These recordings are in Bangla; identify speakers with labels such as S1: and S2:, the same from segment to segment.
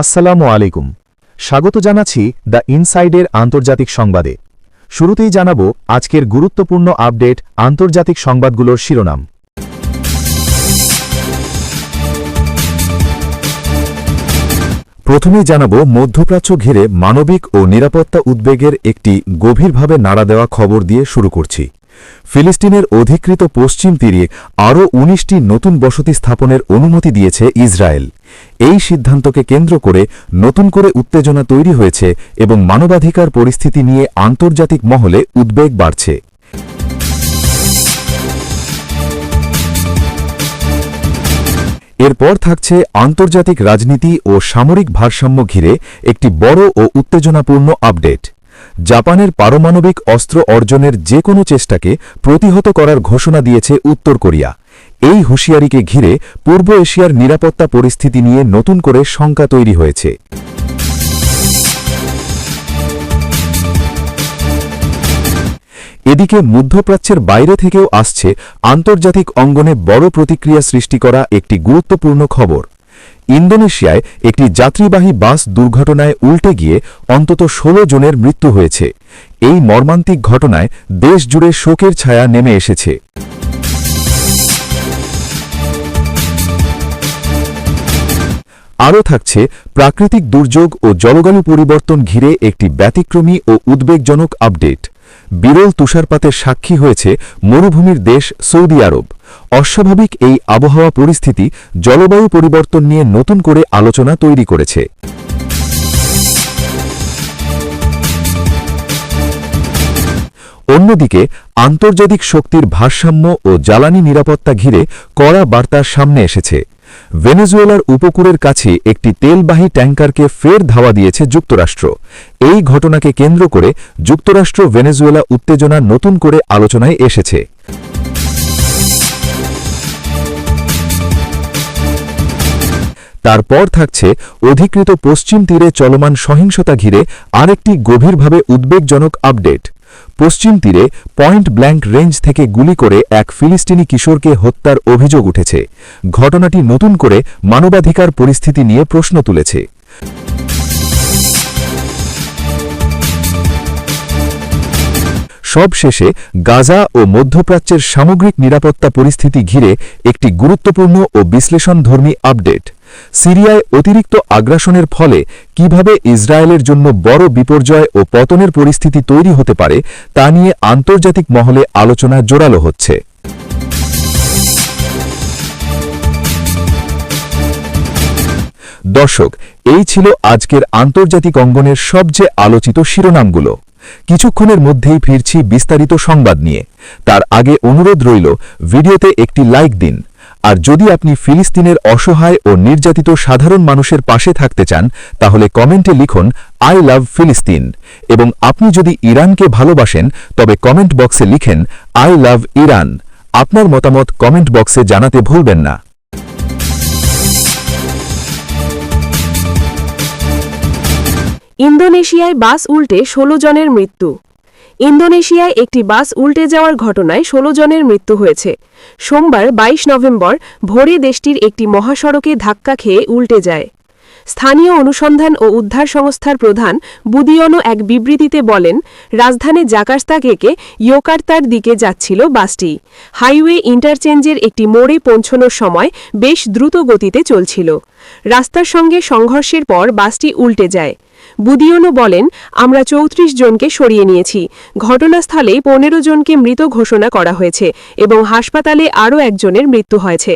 S1: আসসালামু আলাইকুম স্বাগত জানাচ্ছি দ্য ইনসাইডের আন্তর্জাতিক সংবাদে শুরুতেই জানাব আজকের গুরুত্বপূর্ণ আপডেট আন্তর্জাতিক সংবাদগুলোর শিরোনাম প্রথমেই জানাব মধ্যপ্রাচ্য ঘিরে মানবিক ও নিরাপত্তা উদ্বেগের একটি গভীরভাবে নাড়া দেওয়া খবর দিয়ে শুরু করছি ফিলিস্তিনের অধিকৃত পশ্চিম তীরে আরও ১৯টি নতুন বসতি স্থাপনের অনুমতি দিয়েছে ইসরায়েল এই সিদ্ধান্তকে কেন্দ্র করে নতুন করে উত্তেজনা তৈরি হয়েছে এবং মানবাধিকার পরিস্থিতি নিয়ে আন্তর্জাতিক মহলে উদ্বেগ বাড়ছে এরপর থাকছে আন্তর্জাতিক রাজনীতি ও সামরিক ভারসাম্য ঘিরে একটি বড় ও উত্তেজনাপূর্ণ আপডেট জাপানের পারমাণবিক অস্ত্র অর্জনের যে কোনো চেষ্টাকে প্রতিহত করার ঘোষণা দিয়েছে উত্তর কোরিয়া এই হুঁশিয়ারিকে ঘিরে পূর্ব এশিয়ার নিরাপত্তা পরিস্থিতি নিয়ে নতুন করে শঙ্কা তৈরি হয়েছে এদিকে মধ্যপ্রাচ্যের বাইরে থেকেও আসছে আন্তর্জাতিক অঙ্গনে বড় প্রতিক্রিয়া সৃষ্টি করা একটি গুরুত্বপূর্ণ খবর ইন্দোনেশিয়ায় একটি যাত্রীবাহী বাস দুর্ঘটনায় উল্টে গিয়ে অন্তত ষোলো জনের মৃত্যু হয়েছে এই মর্মান্তিক ঘটনায় দেশ জুড়ে শোকের ছায়া নেমে এসেছে আরও থাকছে প্রাকৃতিক দুর্যোগ ও জলবায়ু পরিবর্তন ঘিরে একটি ব্যতিক্রমী ও উদ্বেগজনক আপডেট বিরল তুষারপাতের সাক্ষী হয়েছে মরুভূমির দেশ সৌদি আরব অস্বাভাবিক এই আবহাওয়া পরিস্থিতি জলবায়ু পরিবর্তন নিয়ে নতুন করে আলোচনা তৈরি করেছে অন্যদিকে আন্তর্জাতিক শক্তির ভারসাম্য ও জ্বালানি নিরাপত্তা ঘিরে কড়া বার্তা সামনে এসেছে ভেনেজুয়েলার উপকূলের কাছে একটি তেলবাহী ট্যাঙ্কারকে ফের ধাওয়া দিয়েছে যুক্তরাষ্ট্র এই ঘটনাকে কেন্দ্র করে যুক্তরাষ্ট্র ভেনেজুয়েলা উত্তেজনা নতুন করে আলোচনায় এসেছে তারপর থাকছে অধিকৃত পশ্চিম তীরে চলমান সহিংসতা ঘিরে আরেকটি গভীরভাবে উদ্বেগজনক আপডেট পশ্চিম তীরে পয়েন্ট ব্ল্যাঙ্ক রেঞ্জ থেকে গুলি করে এক ফিলিস্তিনি কিশোরকে হত্যার অভিযোগ উঠেছে ঘটনাটি নতুন করে মানবাধিকার পরিস্থিতি নিয়ে প্রশ্ন তুলেছে সবশেষে গাজা ও মধ্যপ্রাচ্যের সামগ্রিক নিরাপত্তা পরিস্থিতি ঘিরে একটি গুরুত্বপূর্ণ ও বিশ্লেষণধর্মী আপডেট সিরিয়ায় অতিরিক্ত আগ্রাসনের ফলে কিভাবে ইসরায়েলের জন্য বড় বিপর্যয় ও পতনের পরিস্থিতি তৈরি হতে পারে তা নিয়ে আন্তর্জাতিক মহলে আলোচনা জোরালো হচ্ছে দর্শক এই ছিল আজকের আন্তর্জাতিক অঙ্গনের সবচেয়ে আলোচিত শিরোনামগুলো কিছুক্ষণের মধ্যেই ফিরছি বিস্তারিত সংবাদ নিয়ে তার আগে অনুরোধ রইল ভিডিওতে একটি লাইক দিন আর যদি আপনি ফিলিস্তিনের অসহায় ও নির্যাতিত সাধারণ মানুষের পাশে থাকতে চান তাহলে কমেন্টে লিখুন আই লাভ ফিলিস্তিন এবং আপনি যদি ইরানকে ভালোবাসেন তবে কমেন্ট বক্সে লিখেন আই লাভ ইরান আপনার মতামত কমেন্ট বক্সে জানাতে ভুলবেন না
S2: ইন্দোনেশিয়ায় বাস উল্টে ষোলো জনের মৃত্যু ইন্দোনেশিয়ায় একটি বাস উল্টে যাওয়ার ঘটনায় ষোলো জনের মৃত্যু হয়েছে সোমবার ২২ নভেম্বর ভোরে দেশটির একটি মহাসড়কে ধাক্কা খেয়ে উল্টে যায় স্থানীয় অনুসন্ধান ও উদ্ধার সংস্থার প্রধান বুদিয়নো এক বিবৃতিতে বলেন রাজধানী জাকার্তা কেকে ইয়োকার্তার দিকে যাচ্ছিল বাসটি হাইওয়ে ইন্টারচেঞ্জের একটি মোড়ে পৌঁছনোর সময় বেশ দ্রুত গতিতে চলছিল রাস্তার সঙ্গে সংঘর্ষের পর বাসটি উল্টে যায় বুদিয়নো বলেন আমরা চৌত্রিশ জনকে সরিয়ে নিয়েছি ঘটনাস্থলে পনেরো জনকে মৃত ঘোষণা করা হয়েছে এবং হাসপাতালে আরও একজনের মৃত্যু হয়েছে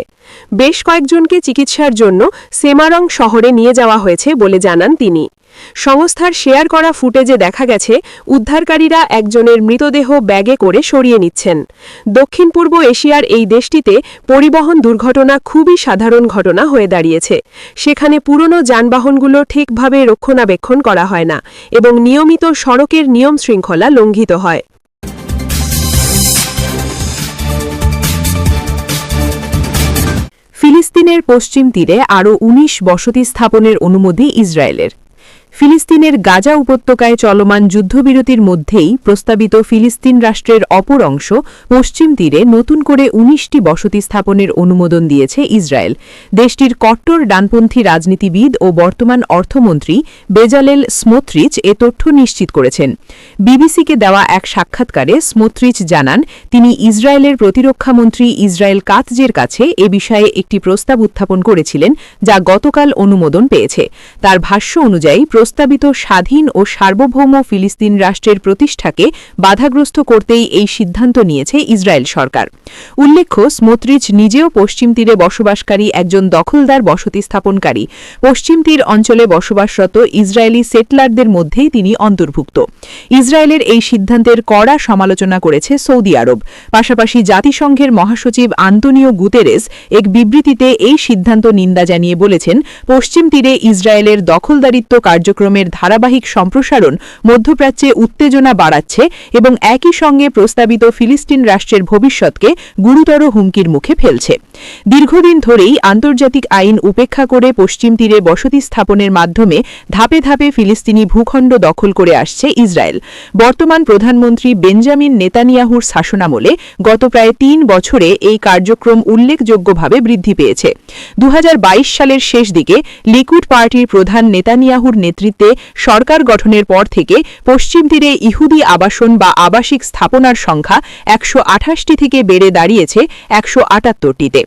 S2: বেশ কয়েকজনকে চিকিৎসার জন্য সেমারং শহরে নিয়ে যাওয়া হয়েছে বলে জানান তিনি সংস্থার শেয়ার করা ফুটেজে দেখা গেছে উদ্ধারকারীরা একজনের মৃতদেহ ব্যাগে করে সরিয়ে নিচ্ছেন দক্ষিণ পূর্ব এশিয়ার এই দেশটিতে পরিবহন দুর্ঘটনা খুবই সাধারণ ঘটনা হয়ে দাঁড়িয়েছে সেখানে পুরনো যানবাহনগুলো ঠিকভাবে রক্ষণাবেক্ষণ করা হয় না এবং নিয়মিত সড়কের নিয়ম শৃঙ্খলা লঙ্ঘিত হয় ফিলিস্তিনের পশ্চিম তীরে আরও ১৯ বসতি স্থাপনের অনুমতি ইসরায়েলের ফিলিস্তিনের গাজা উপত্যকায় চলমান যুদ্ধবিরতির মধ্যেই প্রস্তাবিত ফিলিস্তিন রাষ্ট্রের অপর অংশ পশ্চিম তীরে নতুন করে ১৯টি বসতি স্থাপনের অনুমোদন দিয়েছে ইসরায়েল দেশটির কট্টর ডানপন্থী রাজনীতিবিদ ও বর্তমান অর্থমন্ত্রী বেজালেল স্মোত্রিচ এ তথ্য নিশ্চিত করেছেন বিবিসিকে দেওয়া এক সাক্ষাৎকারে স্মোত্রিচ জানান তিনি ইসরায়েলের প্রতিরক্ষামন্ত্রী ইসরায়েল কাতজের কাছে এ বিষয়ে একটি প্রস্তাব উত্থাপন করেছিলেন যা গতকাল অনুমোদন পেয়েছে তার ভাষ্য অনুযায়ী প্রস্তাবিত স্বাধীন ও সার্বভৌম ফিলিস্তিন রাষ্ট্রের প্রতিষ্ঠাকে বাধাগ্রস্ত করতেই এই সিদ্ধান্ত নিয়েছে ইসরায়েল সরকার উল্লেখ্য স্মোত্রিচ নিজেও পশ্চিম তীরে বসবাসকারী একজন দখলদার বসতি স্থাপনকারী পশ্চিম তীর অঞ্চলে বসবাসরত ইসরায়েলি সেটলারদের মধ্যেই তিনি অন্তর্ভুক্ত ইসরায়েলের এই সিদ্ধান্তের কড়া সমালোচনা করেছে সৌদি আরব পাশাপাশি জাতিসংঘের মহাসচিব আন্তোনিও গুতেরেস এক বিবৃতিতে এই সিদ্ধান্ত নিন্দা জানিয়ে বলেছেন পশ্চিম তীরে ইসরায়েলের দখলদারিত্ব কার্যক্রম কার্যক্রমের ধারাবাহিক সম্প্রসারণ মধ্যপ্রাচ্যে উত্তেজনা বাড়াচ্ছে এবং একই সঙ্গে প্রস্তাবিত ফিলিস্তিন রাষ্ট্রের ভবিষ্যৎকে গুরুতর হুমকির মুখে ফেলছে দীর্ঘদিন ধরেই আন্তর্জাতিক আইন উপেক্ষা করে পশ্চিম তীরে বসতি স্থাপনের মাধ্যমে ধাপে ধাপে ফিলিস্তিনি ভূখণ্ড দখল করে আসছে ইসরায়েল বর্তমান প্রধানমন্ত্রী বেঞ্জামিন নেতানিয়াহুর শাসনামলে গত প্রায় তিন বছরে এই কার্যক্রম উল্লেখযোগ্যভাবে বৃদ্ধি পেয়েছে দু সালের শেষ দিকে লিকুড পার্টির প্রধান নেতানিয়াহুর নেতৃত্বে নেতৃত্বে সরকার গঠনের পর থেকে পশ্চিম তীরে ইহুদি আবাসন বা আবাসিক স্থাপনার সংখ্যা একশো আঠাশটি থেকে বেড়ে দাঁড়িয়েছে একশো আটাত্তরটিতে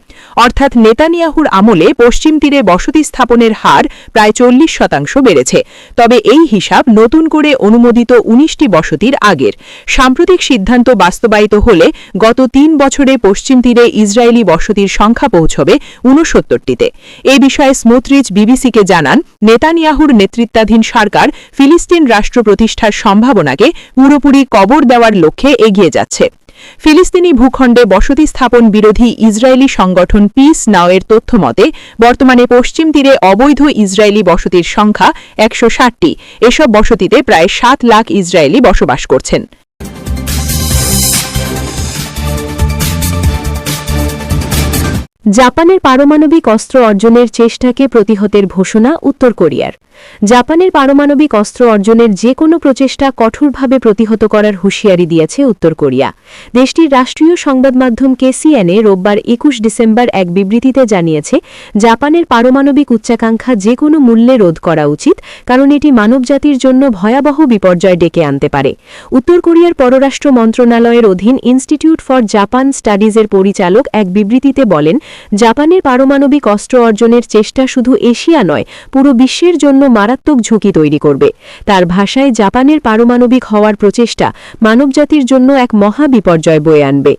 S2: অর্থাৎ নেতানিয়াহুর আমলে পশ্চিম তীরে বসতি স্থাপনের হার প্রায় চল্লিশ শতাংশ বেড়েছে তবে এই হিসাব নতুন করে অনুমোদিত উনিশটি বসতির আগের সাম্প্রতিক সিদ্ধান্ত বাস্তবায়িত হলে গত তিন বছরে পশ্চিম তীরে ইসরায়েলি বসতির সংখ্যা পৌঁছবে উনসত্তরটিতে এ বিষয়ে স্মুত্রিজ বিবিসিকে জানান নেতানিয়াহুর নেতৃত্ব ক্ষমতাধীন সরকার ফিলিস্তিন রাষ্ট্র প্রতিষ্ঠার সম্ভাবনাকে পুরোপুরি কবর দেওয়ার লক্ষ্যে এগিয়ে যাচ্ছে ফিলিস্তিনি ভূখণ্ডে বসতি স্থাপন বিরোধী ইসরায়েলি সংগঠন পিস নাওয়ের তথ্য মতে বর্তমানে পশ্চিম তীরে অবৈধ ইসরায়েলি বসতির সংখ্যা একশো ষাটটি এসব বসতিতে প্রায় সাত লাখ ইসরায়েলি বসবাস করছেন জাপানের পারমাণবিক অস্ত্র অর্জনের চেষ্টাকে প্রতিহতের ঘোষণা উত্তর কোরিয়ার জাপানের পারমাণবিক অস্ত্র অর্জনের যে কোনো প্রচেষ্টা কঠোরভাবে প্রতিহত করার হুঁশিয়ারি দিয়েছে উত্তর কোরিয়া দেশটির রাষ্ট্রীয় সংবাদ মাধ্যম কেসিএনএ রোববার একুশ ডিসেম্বর এক বিবৃতিতে জানিয়েছে জাপানের পারমাণবিক উচ্চাকাঙ্ক্ষা যে কোনো মূল্যে রোধ করা উচিত কারণ এটি মানবজাতির জন্য ভয়াবহ বিপর্যয় ডেকে আনতে পারে উত্তর কোরিয়ার পররাষ্ট্র মন্ত্রণালয়ের অধীন ইনস্টিটিউট ফর জাপান স্টাডিজের পরিচালক এক বিবৃতিতে বলেন জাপানের পারমাণবিক অস্ত্র অর্জনের চেষ্টা শুধু এশিয়া নয় পুরো বিশ্বের জন্য মারাত্মক ঝুঁকি তৈরি করবে তার ভাষায় জাপানের পারমাণবিক হওয়ার প্রচেষ্টা মানবজাতির জন্য এক মহা বিপর্যয় বয়ে আনবে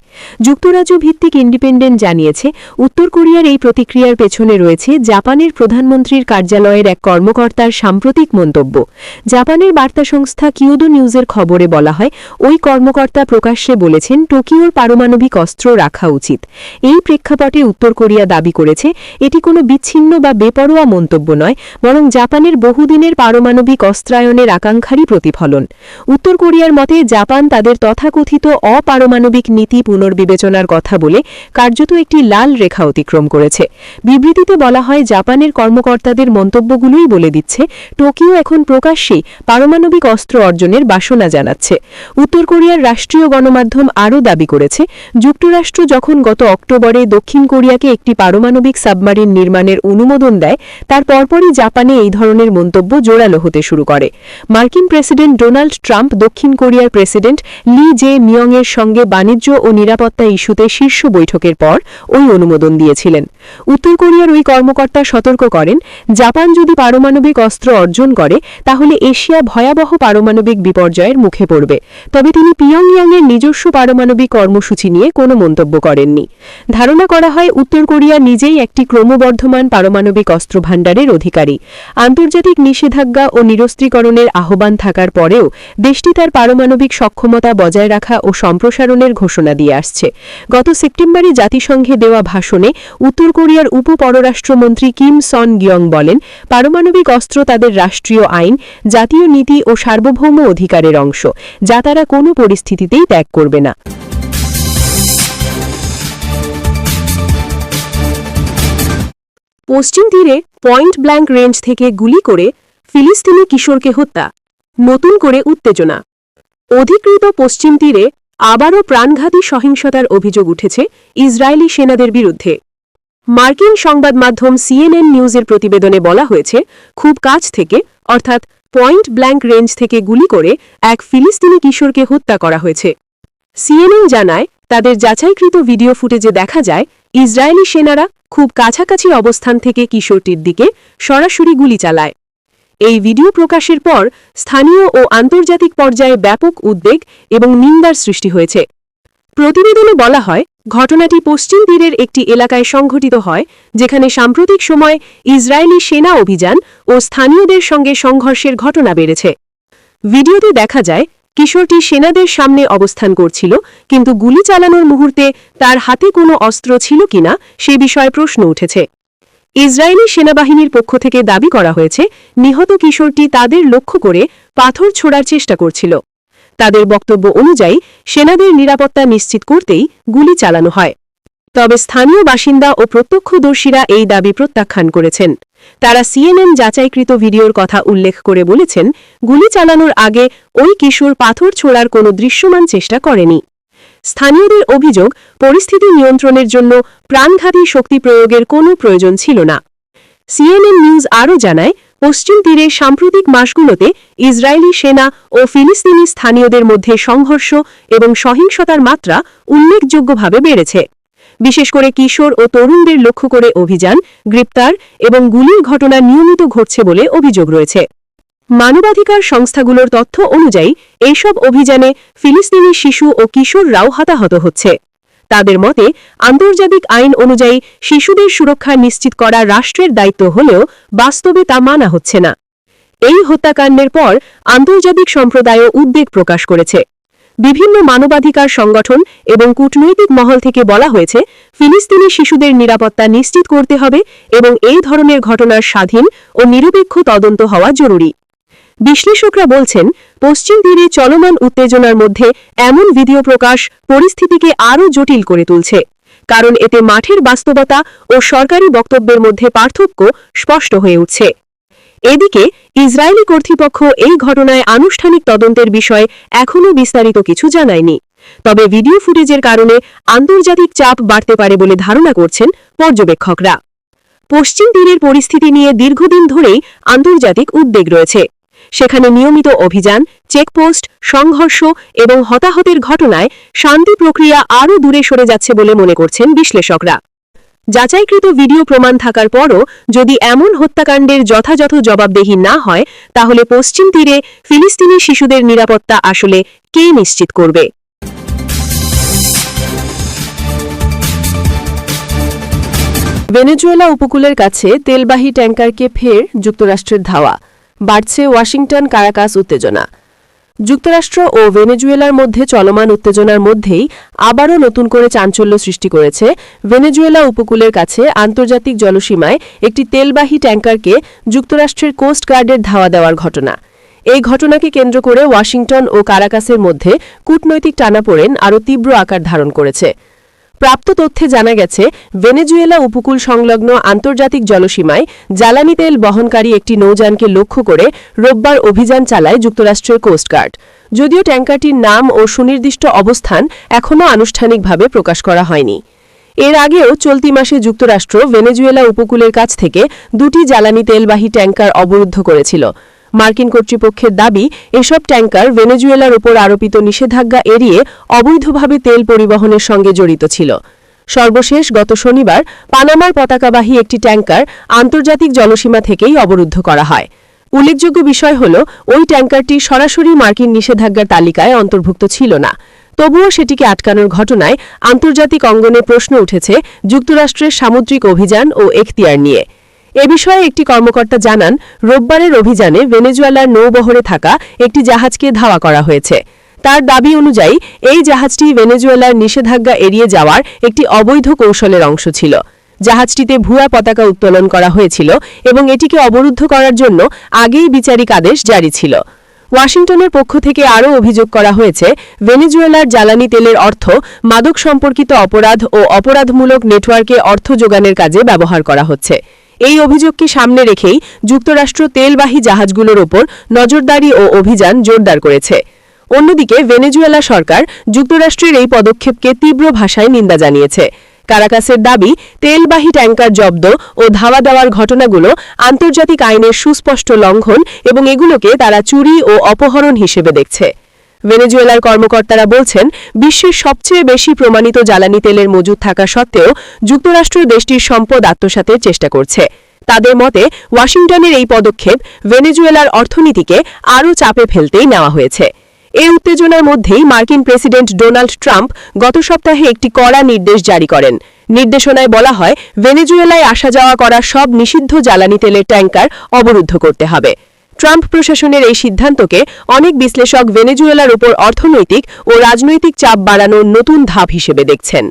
S2: যুক্তরাজ্য ভিত্তিক ইন্ডিপেন্ডেন্ট জানিয়েছে উত্তর কোরিয়ার এই প্রতিক্রিয়ার পেছনে রয়েছে জাপানের প্রধানমন্ত্রীর কার্যালয়ের এক কর্মকর্তার সাম্প্রতিক মন্তব্য জাপানের বার্তা সংস্থা কিউদো নিউজের খবরে বলা হয় ওই কর্মকর্তা প্রকাশ্যে বলেছেন টোকিওর পারমাণবিক অস্ত্র রাখা উচিত এই প্রেক্ষাপটে উত্তর উত্তর কোরিয়া দাবি করেছে এটি কোনো বিচ্ছিন্ন বা বেপরোয়া মন্তব্য নয় বরং জাপানের বহুদিনের পারমাণবিক অস্ত্রায়নের আকাঙ্ক্ষারই প্রতিফলন উত্তর কোরিয়ার মতে জাপান তাদের তথাকথিত অপারমাণবিক নীতি পুনর্বিবেচনার কথা বলে কার্যত একটি লাল রেখা অতিক্রম করেছে বিবৃতিতে বলা হয় জাপানের কর্মকর্তাদের মন্তব্যগুলোই বলে দিচ্ছে টোকিও এখন প্রকাশ্যেই পারমাণবিক অস্ত্র অর্জনের বাসনা জানাচ্ছে উত্তর কোরিয়ার রাষ্ট্রীয় গণমাধ্যম আরও দাবি করেছে যুক্তরাষ্ট্র যখন গত অক্টোবরে দক্ষিণ কোরিয়া রাশিয়াকে একটি পারমাণবিক সাবমারিন নির্মাণের অনুমোদন দেয় তার পরপরই জাপানে এই ধরনের মন্তব্য জোরালো হতে শুরু করে মার্কিন প্রেসিডেন্ট ডোনাল্ড ট্রাম্প দক্ষিণ কোরিয়ার প্রেসিডেন্ট লি জে মিয়ংয়ের সঙ্গে বাণিজ্য ও নিরাপত্তা ইস্যুতে শীর্ষ বৈঠকের পর ওই অনুমোদন দিয়েছিলেন উত্তর কোরিয়ার ওই কর্মকর্তা সতর্ক করেন জাপান যদি পারমাণবিক অস্ত্র অর্জন করে তাহলে এশিয়া ভয়াবহ পারমাণবিক বিপর্যয়ের মুখে পড়বে তবে তিনি পিয়ংইয়াংয়ের নিজস্ব পারমাণবিক কর্মসূচি নিয়ে কোনো মন্তব্য করেননি ধারণা করা হয় উত্তর কোরিয়া নিজেই একটি ক্রমবর্ধমান পারমাণবিক অস্ত্র ভাণ্ডারের অধিকারী আন্তর্জাতিক নিষেধাজ্ঞা ও নিরস্ত্রীকরণের আহ্বান থাকার পরেও দেশটি তার পারমাণবিক সক্ষমতা বজায় রাখা ও সম্প্রসারণের ঘোষণা দিয়ে আসছে গত সেপ্টেম্বরে জাতিসংঘে দেওয়া ভাষণে উত্তর কোরিয়ার উপ পররাষ্ট্রমন্ত্রী কিম সন গিয়ং বলেন পারমাণবিক অস্ত্র তাদের রাষ্ট্রীয় আইন জাতীয় নীতি ও সার্বভৌম অধিকারের অংশ যা তারা কোনো পরিস্থিতিতেই ত্যাগ করবে না পশ্চিম তীরে পয়েন্ট ব্ল্যাঙ্ক রেঞ্জ থেকে গুলি করে ফিলিস্তিনি কিশোরকে হত্যা নতুন করে উত্তেজনা অধিকৃত পশ্চিম তীরে আবারও প্রাণঘাতী সহিংসতার অভিযোগ উঠেছে ইসরায়েলি সেনাদের বিরুদ্ধে মার্কিন সংবাদ মাধ্যম সিএনএন নিউজের প্রতিবেদনে বলা হয়েছে খুব কাছ থেকে অর্থাৎ পয়েন্ট ব্ল্যাঙ্ক রেঞ্জ থেকে গুলি করে এক ফিলিস্তিনি কিশোরকে হত্যা করা হয়েছে সিএনএন জানায় তাদের যাচাইকৃত ভিডিও ফুটেজে দেখা যায় ইসরায়েলি সেনারা খুব কাছাকাছি অবস্থান থেকে কিশোরটির দিকে সরাসরি গুলি চালায় এই ভিডিও প্রকাশের পর স্থানীয় ও আন্তর্জাতিক পর্যায়ে ব্যাপক উদ্বেগ এবং নিন্দার সৃষ্টি হয়েছে প্রতিবেদনে বলা হয় ঘটনাটি পশ্চিম তীরের একটি এলাকায় সংঘটিত হয় যেখানে সাম্প্রতিক সময়ে ইসরায়েলি সেনা অভিযান ও স্থানীয়দের সঙ্গে সংঘর্ষের ঘটনা বেড়েছে ভিডিওতে দেখা যায় কিশোরটি সেনাদের সামনে অবস্থান করছিল কিন্তু গুলি চালানোর মুহূর্তে তার হাতে কোনো অস্ত্র ছিল কিনা সে বিষয়ে প্রশ্ন উঠেছে ইসরায়েলি সেনাবাহিনীর পক্ষ থেকে দাবি করা হয়েছে নিহত কিশোরটি তাদের লক্ষ্য করে পাথর ছোড়ার চেষ্টা করছিল তাদের বক্তব্য অনুযায়ী সেনাদের নিরাপত্তা নিশ্চিত করতেই গুলি চালানো হয় তবে স্থানীয় বাসিন্দা ও প্রত্যক্ষদর্শীরা এই দাবি প্রত্যাখ্যান করেছেন তারা সিএনএন যাচাইকৃত ভিডিওর কথা উল্লেখ করে বলেছেন গুলি চালানোর আগে ওই কিশোর পাথর ছোড়ার কোনো দৃশ্যমান চেষ্টা করেনি স্থানীয়দের অভিযোগ পরিস্থিতি নিয়ন্ত্রণের জন্য প্রাণঘাতী শক্তি প্রয়োগের কোনো প্রয়োজন ছিল না সিএনএন নিউজ আরও জানায় পশ্চিম তীরে সাম্প্রতিক মাসগুলোতে ইসরায়েলি সেনা ও ফিলিস্তিনি স্থানীয়দের মধ্যে সংঘর্ষ এবং সহিংসতার মাত্রা উল্লেখযোগ্যভাবে বেড়েছে বিশেষ করে কিশোর ও তরুণদের লক্ষ্য করে অভিযান গ্রেপ্তার এবং গুলির ঘটনা নিয়মিত ঘটছে বলে অভিযোগ রয়েছে মানবাধিকার সংস্থাগুলোর তথ্য অনুযায়ী এইসব অভিযানে ফিলিস্তিনি শিশু ও কিশোররাও হতাহত হচ্ছে তাদের মতে আন্তর্জাতিক আইন অনুযায়ী শিশুদের সুরক্ষা নিশ্চিত করা রাষ্ট্রের দায়িত্ব হলেও বাস্তবে তা মানা হচ্ছে না এই হত্যাকাণ্ডের পর আন্তর্জাতিক সম্প্রদায়ও উদ্বেগ প্রকাশ করেছে বিভিন্ন মানবাধিকার সংগঠন এবং কূটনৈতিক মহল থেকে বলা হয়েছে ফিলিস্তিনি শিশুদের নিরাপত্তা নিশ্চিত করতে হবে এবং এই ধরনের ঘটনার স্বাধীন ও নিরপেক্ষ তদন্ত হওয়া জরুরি বিশ্লেষকরা বলছেন পশ্চিম তীরে চলমান উত্তেজনার মধ্যে এমন ভিডিও প্রকাশ পরিস্থিতিকে আরও জটিল করে তুলছে কারণ এতে মাঠের বাস্তবতা ও সরকারি বক্তব্যের মধ্যে পার্থক্য স্পষ্ট হয়ে উঠছে এদিকে ইসরায়েলি কর্তৃপক্ষ এই ঘটনায় আনুষ্ঠানিক তদন্তের বিষয়ে এখনও বিস্তারিত কিছু জানায়নি তবে ভিডিও ফুটেজের কারণে আন্তর্জাতিক চাপ বাড়তে পারে বলে ধারণা করছেন পর্যবেক্ষকরা পশ্চিম তীরের পরিস্থিতি নিয়ে দীর্ঘদিন ধরেই আন্তর্জাতিক উদ্বেগ রয়েছে সেখানে নিয়মিত অভিযান চেকপোস্ট সংঘর্ষ এবং হতাহতের ঘটনায় শান্তি প্রক্রিয়া আরও দূরে সরে যাচ্ছে বলে মনে করছেন বিশ্লেষকরা যাচাইকৃত ভিডিও প্রমাণ থাকার পরও যদি এমন হত্যাকাণ্ডের যথাযথ জবাবদেহি না হয় তাহলে পশ্চিম তীরে ফিলিস্তিনি শিশুদের নিরাপত্তা আসলে কে নিশ্চিত করবে ভেনেজুয়েলা উপকূলের কাছে তেলবাহী ট্যাঙ্কারকে ফের যুক্তরাষ্ট্রের ধাওয়া বাড়ছে ওয়াশিংটন কারাকাস উত্তেজনা যুক্তরাষ্ট্র ও ভেনেজুয়েলার মধ্যে চলমান উত্তেজনার মধ্যেই আবারও নতুন করে চাঞ্চল্য সৃষ্টি করেছে ভেনেজুয়েলা উপকূলের কাছে আন্তর্জাতিক জলসীমায় একটি তেলবাহী ট্যাঙ্কারকে যুক্তরাষ্ট্রের কোস্টগার্ডের ধাওয়া দেওয়ার ঘটনা এই ঘটনাকে কেন্দ্র করে ওয়াশিংটন ও কারাকাসের মধ্যে কূটনৈতিক টানাপোড়েন আরও তীব্র আকার ধারণ করেছে প্রাপ্ত তথ্যে জানা গেছে ভেনেজুয়েলা উপকূল সংলগ্ন আন্তর্জাতিক জলসীমায় জ্বালানি তেল বহনকারী একটি নৌযানকে লক্ষ্য করে রোববার অভিযান চালায় যুক্তরাষ্ট্রের কোস্টগার্ড যদিও ট্যাঙ্কারটির নাম ও সুনির্দিষ্ট অবস্থান এখনও আনুষ্ঠানিকভাবে প্রকাশ করা হয়নি এর আগেও চলতি মাসে যুক্তরাষ্ট্র ভেনেজুয়েলা উপকূলের কাছ থেকে দুটি জ্বালানি তেলবাহী ট্যাঙ্কার অবরুদ্ধ করেছিল মার্কিন কর্তৃপক্ষের দাবি এসব ট্যাঙ্কার ভেনেজুয়েলার ওপর আরোপিত নিষেধাজ্ঞা এড়িয়ে অবৈধভাবে তেল পরিবহনের সঙ্গে জড়িত ছিল সর্বশেষ গত শনিবার পানামার পতাকাবাহী একটি ট্যাঙ্কার আন্তর্জাতিক জলসীমা থেকেই অবরুদ্ধ করা হয় উল্লেখযোগ্য বিষয় হল ওই ট্যাঙ্কারটি সরাসরি মার্কিন নিষেধাজ্ঞার তালিকায় অন্তর্ভুক্ত ছিল না তবুও সেটিকে আটকানোর ঘটনায় আন্তর্জাতিক অঙ্গনে প্রশ্ন উঠেছে যুক্তরাষ্ট্রের সামুদ্রিক অভিযান ও এখতিয়ার নিয়ে এ বিষয়ে একটি কর্মকর্তা জানান রোববারের অভিযানে ভেনেজুয়েলার নৌবহরে থাকা একটি জাহাজকে ধাওয়া করা হয়েছে তার দাবি অনুযায়ী এই জাহাজটি ভেনেজুয়েলার নিষেধাজ্ঞা এড়িয়ে যাওয়ার একটি অবৈধ কৌশলের অংশ ছিল জাহাজটিতে ভুয়া পতাকা উত্তোলন করা হয়েছিল এবং এটিকে অবরুদ্ধ করার জন্য আগেই বিচারিক আদেশ জারি ছিল ওয়াশিংটনের পক্ষ থেকে আরও অভিযোগ করা হয়েছে ভেনেজুয়েলার জ্বালানি তেলের অর্থ মাদক সম্পর্কিত অপরাধ ও অপরাধমূলক নেটওয়ার্কে অর্থ যোগানের কাজে ব্যবহার করা হচ্ছে এই অভিযোগকে সামনে রেখেই যুক্তরাষ্ট্র তেলবাহী জাহাজগুলোর ওপর নজরদারি ও অভিযান জোরদার করেছে অন্যদিকে ভেনেজুয়েলা সরকার যুক্তরাষ্ট্রের এই পদক্ষেপকে তীব্র ভাষায় নিন্দা জানিয়েছে কারাকাসের দাবি তেলবাহী ট্যাঙ্কার জব্দ ও ধাওয়া দেওয়ার ঘটনাগুলো আন্তর্জাতিক আইনের সুস্পষ্ট লঙ্ঘন এবং এগুলোকে তারা চুরি ও অপহরণ হিসেবে দেখছে ভেনেজুয়েলার কর্মকর্তারা বলছেন বিশ্বের সবচেয়ে বেশি প্রমাণিত জ্বালানি তেলের মজুদ থাকা সত্ত্বেও যুক্তরাষ্ট্র দেশটির সম্পদ আত্মসাতের চেষ্টা করছে তাদের মতে ওয়াশিংটনের এই পদক্ষেপ ভেনেজুয়েলার অর্থনীতিকে আরও চাপে ফেলতেই নেওয়া হয়েছে এ উত্তেজনার মধ্যেই মার্কিন প্রেসিডেন্ট ডোনাল্ড ট্রাম্প গত সপ্তাহে একটি কড়া নির্দেশ জারি করেন নির্দেশনায় বলা হয় ভেনেজুয়েলায় আসা যাওয়া করা সব নিষিদ্ধ জ্বালানি তেলের ট্যাঙ্কার অবরুদ্ধ করতে হবে ট্রাম্প প্রশাসনের এই সিদ্ধান্তকে অনেক বিশ্লেষক ভেনেজুয়েলার উপর অর্থনৈতিক ও রাজনৈতিক চাপ বাড়ানোর নতুন ধাপ হিসেবে দেখছেন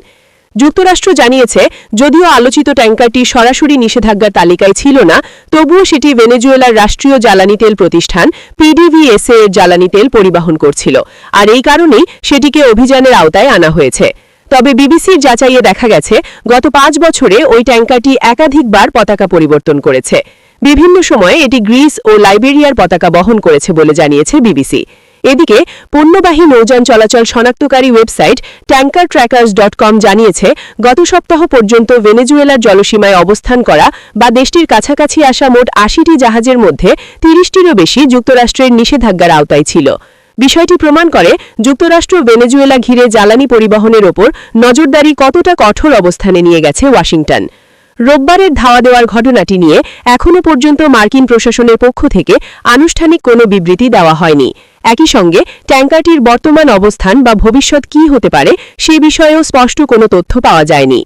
S2: যুক্তরাষ্ট্র জানিয়েছে যদিও আলোচিত ট্যাঙ্কারটি সরাসরি নিষেধাজ্ঞার তালিকায় ছিল না তবুও সেটি ভেনেজুয়েলার রাষ্ট্রীয় জ্বালানি তেল প্রতিষ্ঠান পিডিভিএসএ এর জ্বালানি তেল পরিবহন করছিল আর এই কারণেই সেটিকে অভিযানের আওতায় আনা হয়েছে তবে বিবিসির যাচাইয়ে দেখা গেছে গত পাঁচ বছরে ওই ট্যাঙ্কারটি একাধিকবার পতাকা পরিবর্তন করেছে বিভিন্ন সময়ে এটি গ্রিস ও লাইবেরিয়ার পতাকা বহন করেছে বলে জানিয়েছে বিবিসি এদিকে পণ্যবাহী নৌযান চলাচল শনাক্তকারী website tanker trackers dot com জানিয়েছে গত সপ্তাহ পর্যন্ত ভেনেজুয়েলার জলসীমায় অবস্থান করা বা দেশটির কাছাকাছি আসা মোট আশিটি জাহাজের মধ্যে তিরিশটিরও বেশি যুক্তরাষ্ট্রের নিষেধাজ্ঞার আওতায় ছিল বিষয়টি প্রমাণ করে যুক্তরাষ্ট্র ভেনেজুয়েলা ঘিরে জ্বালানি পরিবহনের ওপর নজরদারি কতটা কঠোর অবস্থানে নিয়ে গেছে ওয়াশিংটন রোববারের ধাওয়া দেওয়ার ঘটনাটি নিয়ে এখনও পর্যন্ত মার্কিন প্রশাসনের পক্ষ থেকে আনুষ্ঠানিক কোনো বিবৃতি দেওয়া হয়নি একই সঙ্গে ট্যাঙ্কারটির বর্তমান অবস্থান বা ভবিষ্যৎ কী হতে পারে সে বিষয়েও স্পষ্ট কোনো তথ্য পাওয়া যায়নি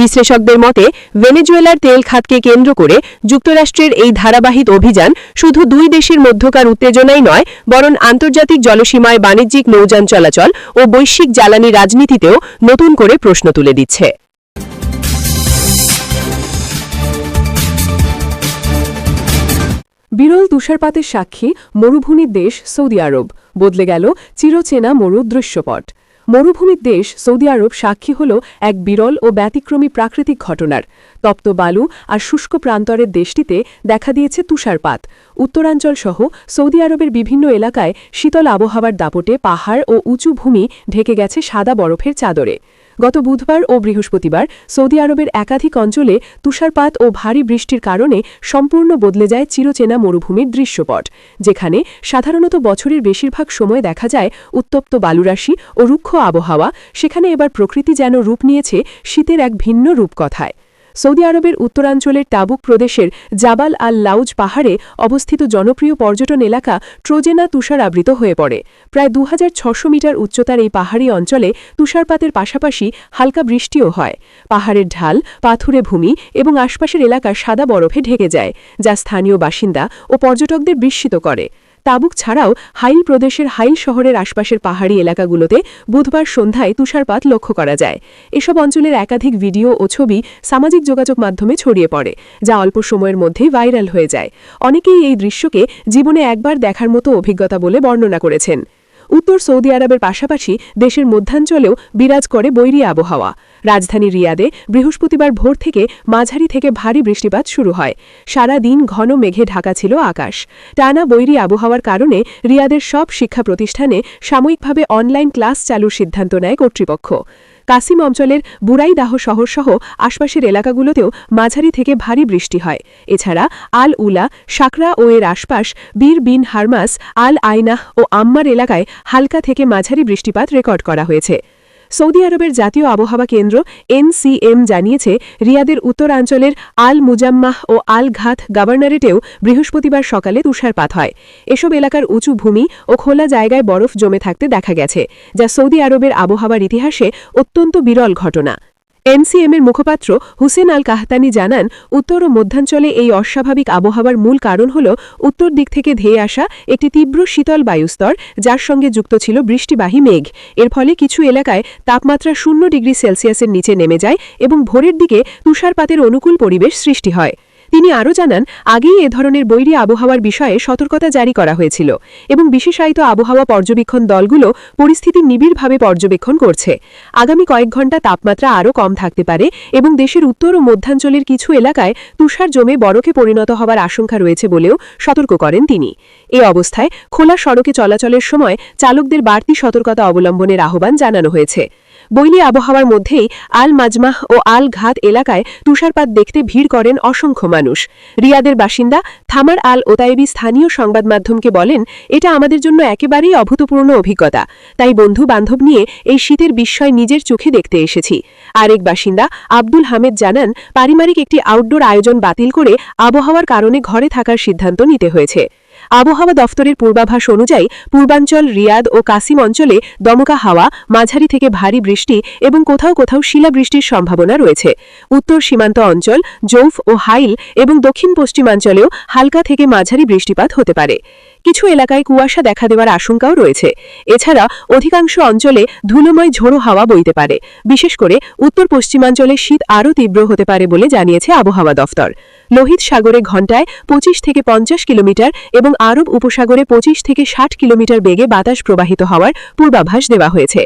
S2: বিশ্লেষকদের মতে ভেনেজুয়েলার তেল খাতকে কেন্দ্র করে যুক্তরাষ্ট্রের এই ধারাবাহিক অভিযান শুধু দুই দেশের মধ্যকার উত্তেজনাই নয় বরং আন্তর্জাতিক জলসীমায় বাণিজ্যিক নৌযান চলাচল ও বৈশ্বিক জ্বালানি রাজনীতিতেও নতুন করে প্রশ্ন তুলে দিচ্ছে বিরল তুষারপাতের সাক্ষী মরুভূমির দেশ সৌদি আরব বদলে গেল চিরচেনা মরু দৃশ্যপট মরুভূমির দেশ সৌদি আরব সাক্ষী হল এক বিরল ও ব্যতিক্রমী প্রাকৃতিক ঘটনার তপ্ত বালু আর শুষ্ক প্রান্তরের দেশটিতে দেখা দিয়েছে তুষারপাত উত্তরাঞ্চল সহ সৌদি আরবের বিভিন্ন এলাকায় শীতল আবহাওয়ার দাপটে পাহাড় ও উঁচু ভূমি ঢেকে গেছে সাদা বরফের চাদরে গত বুধবার ও বৃহস্পতিবার সৌদি আরবের একাধিক অঞ্চলে তুষারপাত ও ভারী বৃষ্টির কারণে সম্পূর্ণ বদলে যায় চিরচেনা মরুভূমির দৃশ্যপট যেখানে সাধারণত বছরের বেশিরভাগ সময় দেখা যায় উত্তপ্ত বালুরাশি ও রুক্ষ আবহাওয়া সেখানে এবার প্রকৃতি যেন রূপ নিয়েছে শীতের এক ভিন্ন রূপকথায় সৌদি আরবের উত্তরাঞ্চলের টাবুক প্রদেশের জাবাল আল লাউজ পাহাড়ে অবস্থিত জনপ্রিয় পর্যটন এলাকা ট্রোজেনা তুষার আবৃত হয়ে পড়ে প্রায় দু মিটার উচ্চতার এই পাহাড়ি অঞ্চলে তুষারপাতের পাশাপাশি হালকা বৃষ্টিও হয় পাহাড়ের ঢাল পাথুরে ভূমি এবং আশপাশের এলাকা সাদা বরফে ঢেকে যায় যা স্থানীয় বাসিন্দা ও পর্যটকদের বিস্মিত করে তাবুক ছাড়াও হাইল প্রদেশের হাইল শহরের আশপাশের পাহাড়ি এলাকাগুলোতে বুধবার সন্ধ্যায় তুষারপাত লক্ষ্য করা যায় এসব অঞ্চলের একাধিক ভিডিও ও ছবি সামাজিক যোগাযোগ মাধ্যমে ছড়িয়ে পড়ে যা অল্প সময়ের মধ্যেই ভাইরাল হয়ে যায় অনেকেই এই দৃশ্যকে জীবনে একবার দেখার মতো অভিজ্ঞতা বলে বর্ণনা করেছেন উত্তর সৌদি আরবের পাশাপাশি দেশের মধ্যাঞ্চলেও বিরাজ করে বৈরী আবহাওয়া রাজধানী রিয়াদে বৃহস্পতিবার ভোর থেকে মাঝারি থেকে ভারী বৃষ্টিপাত শুরু হয় সারা দিন ঘন মেঘে ঢাকা ছিল আকাশ টানা বৈরী আবহাওয়ার কারণে রিয়াদের সব শিক্ষা প্রতিষ্ঠানে সাময়িকভাবে অনলাইন ক্লাস চালুর সিদ্ধান্ত নেয় কর্তৃপক্ষ কাসিম অঞ্চলের বুড়াইদাহ শহরসহ আশপাশের এলাকাগুলোতেও মাঝারি থেকে ভারী বৃষ্টি হয় এছাড়া আল উলা সাকরা ও এর আশপাশ বীর বিন হারমাস আল আইনাহ ও আম্মার এলাকায় হালকা থেকে মাঝারি বৃষ্টিপাত রেকর্ড করা হয়েছে সৌদি আরবের জাতীয় আবহাওয়া কেন্দ্র এনসিএম জানিয়েছে রিয়াদের উত্তরাঞ্চলের আল মুজাম্মাহ ও আল ঘাত গভর্নরেটেও বৃহস্পতিবার সকালে তুষারপাত হয় এসব এলাকার উঁচু ভূমি ও খোলা জায়গায় বরফ জমে থাকতে দেখা গেছে যা সৌদি আরবের আবহাওয়ার ইতিহাসে অত্যন্ত বিরল ঘটনা এনসিএমের মুখপাত্র হুসেন আল কাহতানি জানান উত্তর ও মধ্যাঞ্চলে এই অস্বাভাবিক আবহাওয়ার মূল কারণ হল উত্তর দিক থেকে ধেয়ে আসা একটি তীব্র শীতল বায়ুস্তর যার সঙ্গে যুক্ত ছিল বৃষ্টিবাহী মেঘ এর ফলে কিছু এলাকায় তাপমাত্রা শূন্য ডিগ্রি সেলসিয়াসের নিচে নেমে যায় এবং ভোরের দিকে তুষারপাতের অনুকূল পরিবেশ সৃষ্টি হয় তিনি আরও জানান আগেই এ ধরনের বৈরী আবহাওয়ার বিষয়ে সতর্কতা জারি করা হয়েছিল এবং বিশেষায়িত আবহাওয়া পর্যবেক্ষণ দলগুলো পরিস্থিতি নিবিড়ভাবে পর্যবেক্ষণ করছে আগামী কয়েক ঘণ্টা তাপমাত্রা আরও কম থাকতে পারে এবং দেশের উত্তর ও মধ্যাঞ্চলের কিছু এলাকায় তুষার জমে বরফে পরিণত হওয়ার আশঙ্কা রয়েছে বলেও সতর্ক করেন তিনি এ অবস্থায় খোলা সড়কে চলাচলের সময় চালকদের বাড়তি সতর্কতা অবলম্বনের আহ্বান জানানো হয়েছে বৈলি আবহাওয়ার মধ্যেই আল মাজমাহ ও আল ঘাত এলাকায় তুষারপাত দেখতে ভিড় করেন অসংখ্য মানুষ রিয়াদের বাসিন্দা থামার আল ওতায়েবি স্থানীয় সংবাদ মাধ্যমকে বলেন এটা আমাদের জন্য একেবারেই অভূতপূর্ণ অভিজ্ঞতা তাই বন্ধু বান্ধব নিয়ে এই শীতের বিস্ময় নিজের চোখে দেখতে এসেছি আরেক বাসিন্দা আব্দুল হামেদ জানান পারিবারিক একটি আউটডোর আয়োজন বাতিল করে আবহাওয়ার কারণে ঘরে থাকার সিদ্ধান্ত নিতে হয়েছে আবহাওয়া দফতরের পূর্বাভাস অনুযায়ী পূর্বাঞ্চল রিয়াদ ও কাসিম অঞ্চলে দমকা হাওয়া মাঝারি থেকে ভারী বৃষ্টি এবং কোথাও কোথাও শিলাবৃষ্টির সম্ভাবনা রয়েছে উত্তর সীমান্ত অঞ্চল জৌফ ও হাইল এবং দক্ষিণ পশ্চিমাঞ্চলেও হালকা থেকে মাঝারি বৃষ্টিপাত হতে পারে কিছু এলাকায় কুয়াশা দেখা দেওয়ার আশঙ্কাও রয়েছে এছাড়া অধিকাংশ অঞ্চলে ধুলোময় ঝোড়ো হাওয়া বইতে পারে বিশেষ করে উত্তর পশ্চিমাঞ্চলে শীত আরও তীব্র হতে পারে বলে জানিয়েছে আবহাওয়া দফতর লোহিত সাগরে ঘণ্টায় পঁচিশ থেকে পঞ্চাশ কিলোমিটার এবং আরব উপসাগরে পঁচিশ থেকে ষাট কিলোমিটার বেগে বাতাস প্রবাহিত হওয়ার পূর্বাভাস দেওয়া হয়েছে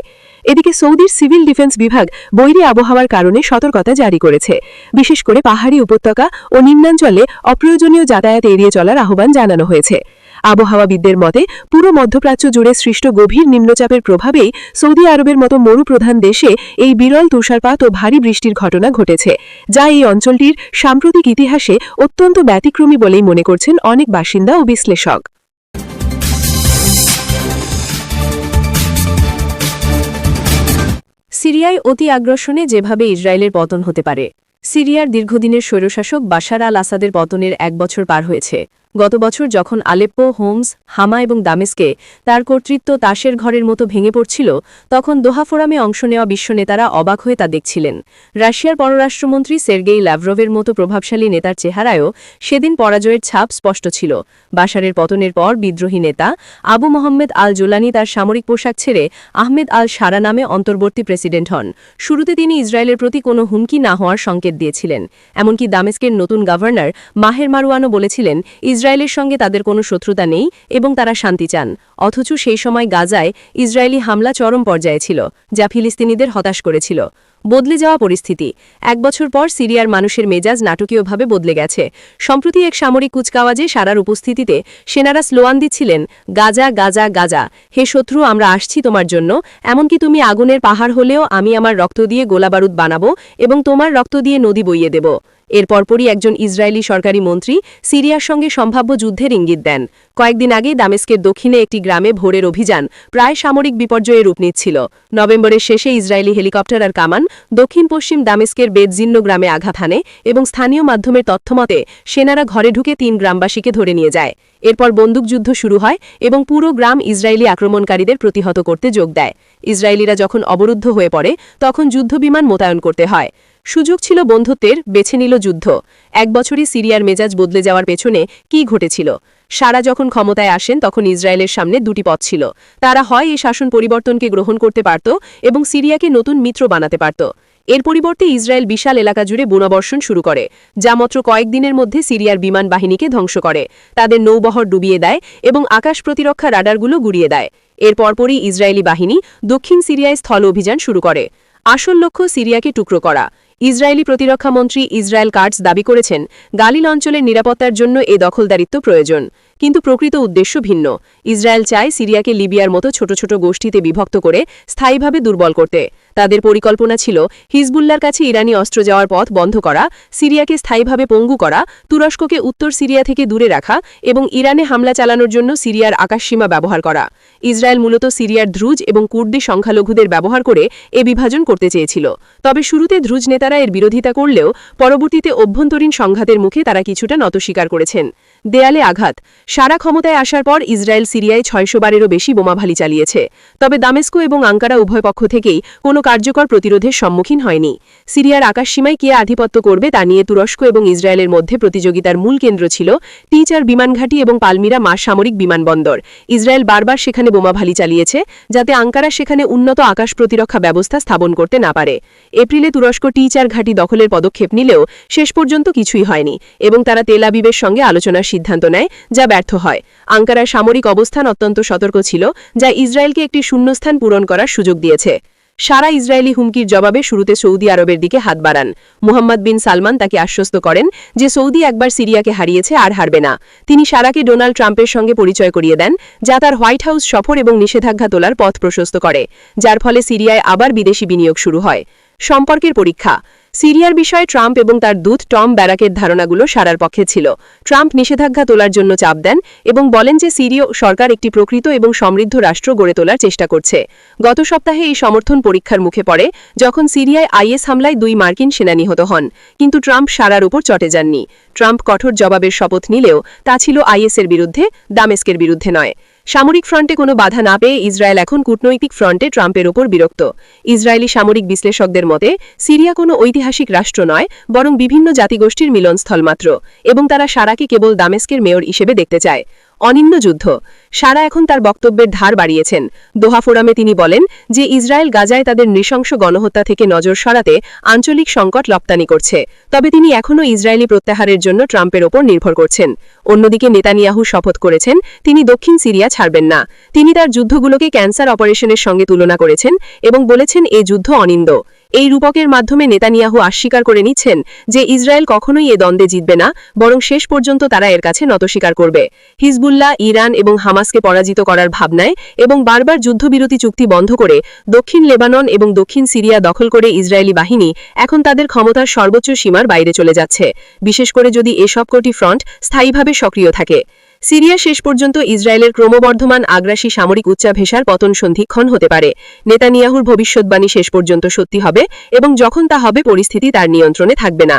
S2: এদিকে সৌদির সিভিল ডিফেন্স বিভাগ বৈরী আবহাওয়ার কারণে সতর্কতা জারি করেছে বিশেষ করে পাহাড়ি উপত্যকা ও নিম্নাঞ্চলে অপ্রয়োজনীয় যাতায়াত এড়িয়ে চলার আহ্বান জানানো হয়েছে আবহাওয়াবিদদের মতে পুরো মধ্যপ্রাচ্য জুড়ে সৃষ্ট গভীর নিম্নচাপের প্রভাবেই সৌদি আরবের মতো মরুপ্রধান দেশে এই বিরল তুষারপাত ও ভারী বৃষ্টির ঘটনা ঘটেছে যা এই অঞ্চলটির সাম্প্রতিক ইতিহাসে অত্যন্ত ব্যতিক্রমী বলেই মনে করছেন অনেক বাসিন্দা ও বিশ্লেষক সিরিয়ায় অতি আগ্রাসনে যেভাবে ইসরায়েলের পতন হতে পারে সিরিয়ার দীর্ঘদিনের স্বৈরশাসক বাশার আল আসাদের পতনের এক বছর পার হয়েছে গত বছর যখন আলেপ্পো হোমস হামা এবং দামেস্কে তার কর্তৃত্ব তাসের ঘরের মতো ভেঙে পড়ছিল তখন দোহা ফোরামে অংশ নেওয়া বিশ্বনেতারা অবাক হয়ে তা দেখছিলেন রাশিয়ার পররাষ্ট্রমন্ত্রী সের্গেই ল্যাভরোভের মতো প্রভাবশালী নেতার চেহারায়ও সেদিন পরাজয়ের ছাপ স্পষ্ট ছিল বাসারের পতনের পর বিদ্রোহী নেতা আবু মোহাম্মদ আল জোলানি তার সামরিক পোশাক ছেড়ে আহমেদ আল সারা নামে অন্তর্বর্তী প্রেসিডেন্ট হন শুরুতে তিনি ইসরায়েলের প্রতি কোনো হুমকি না হওয়ার সংকেত দিয়েছিলেন এমনকি দামেস্কের নতুন গভর্নর মাহের মারুয়ানো বলেছিলেন ইসরায়েলের সঙ্গে তাদের কোনো শত্রুতা নেই এবং তারা শান্তি চান অথচ সেই সময় গাজায় ইসরায়েলি হামলা চরম পর্যায়ে ছিল যা ফিলিস্তিনিদের হতাশ করেছিল বদলে যাওয়া পরিস্থিতি এক বছর পর সিরিয়ার মানুষের মেজাজ নাটকীয়ভাবে বদলে গেছে সম্প্রতি এক সামরিক কুচকাওয়াজে সারার উপস্থিতিতে সেনারা স্লোয়ান দিচ্ছিলেন গাজা গাজা গাজা হে শত্রু আমরা আসছি তোমার জন্য এমনকি তুমি আগুনের পাহাড় হলেও আমি আমার রক্ত দিয়ে গোলাবারুদ বানাব এবং তোমার রক্ত দিয়ে নদী বইয়ে দেব এর পরপরই একজন ইসরায়েলি সরকারি মন্ত্রী সিরিয়ার সঙ্গে সম্ভাব্য যুদ্ধের ইঙ্গিত দেন কয়েকদিন আগে দামেস্কের দক্ষিণে একটি গ্রামে ভোরের অভিযান প্রায় সামরিক বিপর্যয়ে রূপ নিচ্ছিল নভেম্বরের শেষে ইসরায়েলি হেলিকপ্টার আর কামান দক্ষিণ পশ্চিম দামেস্কের বেদজিন্ন গ্রামে আঘাত হানে এবং স্থানীয় মাধ্যমের তথ্যমতে সেনারা ঘরে ঢুকে তিন গ্রামবাসীকে ধরে নিয়ে যায় এরপর বন্দুকযুদ্ধ শুরু হয় এবং পুরো গ্রাম ইসরায়েলি আক্রমণকারীদের প্রতিহত করতে যোগ দেয় ইসরায়েলিরা যখন অবরুদ্ধ হয়ে পড়ে তখন যুদ্ধবিমান মোতায়েন করতে হয় সুযোগ ছিল বন্ধুত্বের বেছে নিল যুদ্ধ এক বছরই সিরিয়ার মেজাজ বদলে যাওয়ার পেছনে কি ঘটেছিল সারা যখন ক্ষমতায় আসেন তখন ইসরায়েলের সামনে দুটি পথ ছিল তারা হয় এই শাসন পরিবর্তনকে গ্রহণ করতে পারত এবং সিরিয়াকে নতুন মিত্র বানাতে পারত এর পরিবর্তে ইসরায়েল বিশাল এলাকা জুড়ে বোনাবর্ষণ শুরু করে যা মাত্র কয়েকদিনের মধ্যে সিরিয়ার বিমান বাহিনীকে ধ্বংস করে তাদের নৌবহর ডুবিয়ে দেয় এবং আকাশ প্রতিরক্ষা রাডারগুলো গুড়িয়ে দেয় এর পরপরই ইসরায়েলি বাহিনী দক্ষিণ সিরিয়ায় স্থল অভিযান শুরু করে আসল লক্ষ্য সিরিয়াকে টুকরো করা ইসরায়েলি প্রতিরক্ষামন্ত্রী ইসরায়েল কার্ডস দাবি করেছেন গালিল অঞ্চলের নিরাপত্তার জন্য এ দখলদারিত্ব প্রয়োজন কিন্তু প্রকৃত উদ্দেশ্য ভিন্ন ইসরায়েল চায় সিরিয়াকে লিবিয়ার মতো ছোট ছোট গোষ্ঠীতে বিভক্ত করে স্থায়ীভাবে দুর্বল করতে তাদের পরিকল্পনা ছিল হিজবুল্লার কাছে ইরানি অস্ত্র যাওয়ার পথ বন্ধ করা সিরিয়াকে স্থায়ীভাবে পঙ্গু করা তুরস্ককে উত্তর সিরিয়া থেকে দূরে রাখা এবং ইরানে হামলা চালানোর জন্য সিরিয়ার আকাশসীমা ব্যবহার করা ইসরায়েল মূলত সিরিয়ার ধ্রুজ এবং কুর্দি সংখ্যালঘুদের ব্যবহার করে এ বিভাজন করতে চেয়েছিল তবে শুরুতে ধ্রুজ নেতারা এর বিরোধিতা করলেও পরবর্তীতে অভ্যন্তরীণ সংঘাতের মুখে তারা কিছুটা নত স্বীকার করেছেন দেয়ালে আঘাত সারা ক্ষমতায় আসার পর ইসরায়েল সিরিয়ায় ছয়শো বারেরও বেশি বোমাভালি চালিয়েছে তবে দামেস্কো এবং আঙ্কারা উভয় পক্ষ থেকেই কোনো কার্যকর প্রতিরোধের সম্মুখীন হয়নি সিরিয়ার আকাশসীমায় কে আধিপত্য করবে তা নিয়ে তুরস্ক এবং ইসরায়েলের মধ্যে প্রতিযোগিতার মূল কেন্দ্র ছিল টিচার বিমানঘাটি এবং পালমিরা মা সামরিক বিমানবন্দর ইসরায়েল বারবার সেখানে বোমাভালি চালিয়েছে যাতে আঙ্কারা সেখানে উন্নত আকাশ প্রতিরক্ষা ব্যবস্থা স্থাপন করতে না পারে এপ্রিলে তুরস্ক টিচার ঘাটি দখলের পদক্ষেপ নিলেও শেষ পর্যন্ত কিছুই হয়নি এবং তারা তেল আবিবের সঙ্গে আলোচনার সিদ্ধান্ত নেয় যা ব্যর্থ হয় আঙ্কারার সামরিক অবস্থান অত্যন্ত সতর্ক ছিল যা ইসরায়েলকে একটি শূন্যস্থান পূরণ করার সুযোগ দিয়েছে সারা ইসরায়েলি হুমকির জবাবে শুরুতে সৌদি আরবের দিকে হাত বাড়ান মুহাম্মদ বিন সালমান তাকে আশ্বস্ত করেন যে সৌদি একবার সিরিয়াকে হারিয়েছে আর হারবে না তিনি সারাকে ডোনাল্ড ট্রাম্পের সঙ্গে পরিচয় করিয়ে দেন যা তার হোয়াইট হাউস সফর এবং নিষেধাজ্ঞা তোলার পথ প্রশস্ত করে যার ফলে সিরিয়ায় আবার বিদেশি বিনিয়োগ শুরু হয় সম্পর্কের পরীক্ষা সিরিয়ার বিষয়ে ট্রাম্প এবং তার দূত টম ব্যারাকের ধারণাগুলো সারার পক্ষে ছিল ট্রাম্প নিষেধাজ্ঞা তোলার জন্য চাপ দেন এবং বলেন যে সিরীয় সরকার একটি প্রকৃত এবং সমৃদ্ধ রাষ্ট্র গড়ে তোলার চেষ্টা করছে গত সপ্তাহে এই সমর্থন পরীক্ষার মুখে পড়ে যখন সিরিয়ায় আইএস হামলায় দুই মার্কিন সেনা নিহত হন কিন্তু ট্রাম্প সারার উপর চটে যাননি ট্রাম্প কঠোর জবাবের শপথ নিলেও তা ছিল আইএসের বিরুদ্ধে দামেস্কের বিরুদ্ধে নয় সামরিক ফ্রন্টে কোনো বাধা না পেয়ে ইসরায়েল এখন কূটনৈতিক ফ্রন্টে ট্রাম্পের ওপর বিরক্ত ইসরায়েলি সামরিক বিশ্লেষকদের মতে সিরিয়া কোনো ঐতিহাসিক রাষ্ট্র নয় বরং বিভিন্ন জাতিগোষ্ঠীর মিলনস্থল মাত্র এবং তারা সারাকে কেবল দামেস্কের মেয়র হিসেবে দেখতে চায় অনিন্ন যুদ্ধ সারা এখন তার বক্তব্যের ধার বাড়িয়েছেন দোহা ফোরামে তিনি বলেন যে ইসরায়েল গাজায় তাদের নৃশংস গণহত্যা থেকে নজর সরাতে আঞ্চলিক সংকট লপ্তানি করছে তবে তিনি এখনও ইসরায়েলি প্রত্যাহারের জন্য ট্রাম্পের ওপর নির্ভর করছেন অন্যদিকে নেতানিয়াহু শপথ করেছেন তিনি দক্ষিণ সিরিয়া ছাড়বেন না তিনি তার যুদ্ধগুলোকে ক্যান্সার অপারেশনের সঙ্গে তুলনা করেছেন এবং বলেছেন এ যুদ্ধ অনিন্দ এই রূপকের মাধ্যমে নেতানিয়াহু অস্বীকার করে নিচ্ছেন যে ইসরায়েল কখনোই এ দ্বন্দ্বে জিতবে না বরং শেষ পর্যন্ত তারা এর কাছে নতস্বীকার করবে হিজবুল্লাহ ইরান এবং হামাসকে পরাজিত করার ভাবনায় এবং বারবার যুদ্ধবিরতি চুক্তি বন্ধ করে দক্ষিণ লেবানন এবং দক্ষিণ সিরিয়া দখল করে ইসরায়েলি বাহিনী এখন তাদের ক্ষমতার সর্বোচ্চ সীমার বাইরে চলে যাচ্ছে বিশেষ করে যদি এসব কটি ফ্রন্ট স্থায়ীভাবে সক্রিয় থাকে সিরিয়া শেষ পর্যন্ত ইসরায়েলের ক্রমবর্ধমান আগ্রাসী সামরিক উচ্চাভেশার পতন সন্ধিক্ষণ হতে পারে নেতানিয়াহুর ভবিষ্যৎবাণী শেষ পর্যন্ত সত্যি হবে এবং যখন তা হবে পরিস্থিতি তার নিয়ন্ত্রণে থাকবে না